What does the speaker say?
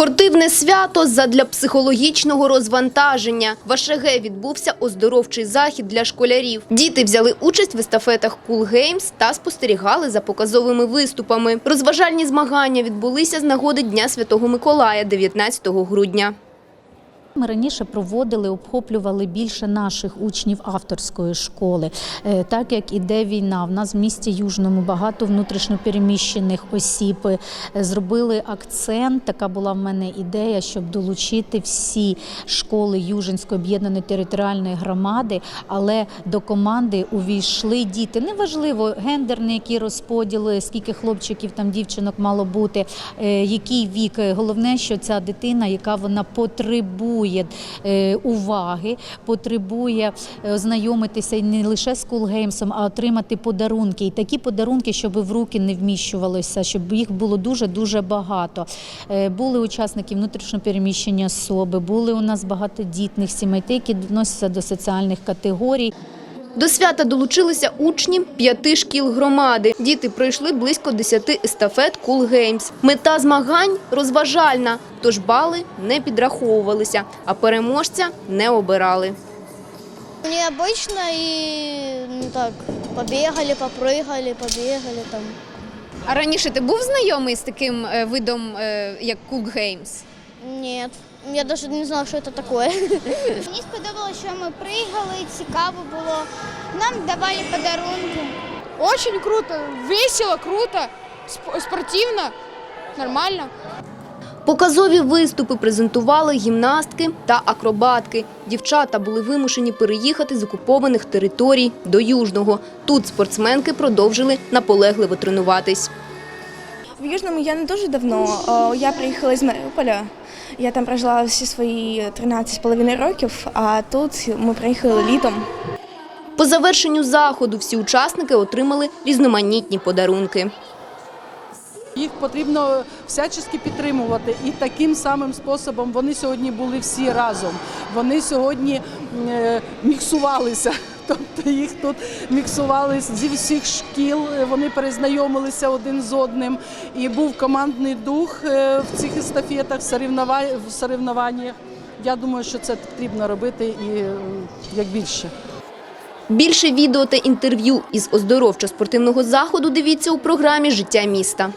Спортивне свято задля психологічного розвантаження. В АШГ відбувся оздоровчий захід для школярів. Діти взяли участь в естафетах Cool Games та спостерігали за показовими виступами. Розважальні змагання відбулися з нагоди Дня Святого Миколая 19 грудня. Ми раніше проводили, обхоплювали більше наших учнів авторської школи. Е, Так як іде війна, в нас в місті Южному багато внутрішньопереміщених осіб. Е, Зробили акцент. Така була в мене ідея, щоб долучити всі школи Южинської об'єднаної територіальної громади, але до команди увійшли діти. Неважливо гендерний який розподіл, скільки хлопчиків там дівчинок мало бути, е, який вік. Головне, що ця дитина, яка вона потребує е, уваги, потребує е, ознайомитися не лише з кулгеймсом, а отримати подарунки. І такі подарунки, щоб в руки не вміщувалося, щоб їх було дуже дуже багато. Е, Були учасники внутрішньопереміщення особи, були у нас багатодітних сімей, які відносяться до соціальних категорій. До свята долучилися учні п'яти шкіл громади. Діти пройшли близько 10 естафет Cool Games. Мета змагань розважальна, тож бали не підраховувалися, а переможця не обирали. Необычно и ну так побегали, попрыгали, побегали там. А раніше ти був знайомий з таким е, видом, е, як Cool Games? Нет, я даже не знала, що це таке. Мені сподобалося, що ми пригали, цікаво було. Нам давали подарунки. Очень круто, весело, круто, сп- спортивно, нормально. Показові виступи презентували гімнастки та акробатки. Дівчата були вимушені переїхати з окупованих територій до Южного. Тут спортсменки продовжили наполегливо тренуватись. В Южному я не дуже давно. Я приїхала з Маріуполя. Я там прожила всі свої 13,5 років, а тут ми приїхали літом. По завершенню заходу всі учасники отримали різноманітні подарунки. Їх потрібно всячески підтримувати, і таким самим способом вони сьогодні були всі разом. Вони сьогодні е, міксувалися. Тобто їх тут міксували зі всіх шкіл, е, вони перезнайомилися один з одним. І був командний дух е, в цих естафетах, в соревнованнях. Я думаю, що це потрібно робити і е, як більше. Більше відео та інтерв'ю із оздоровчо-спортивного заходу дивіться у програмі Життя міста.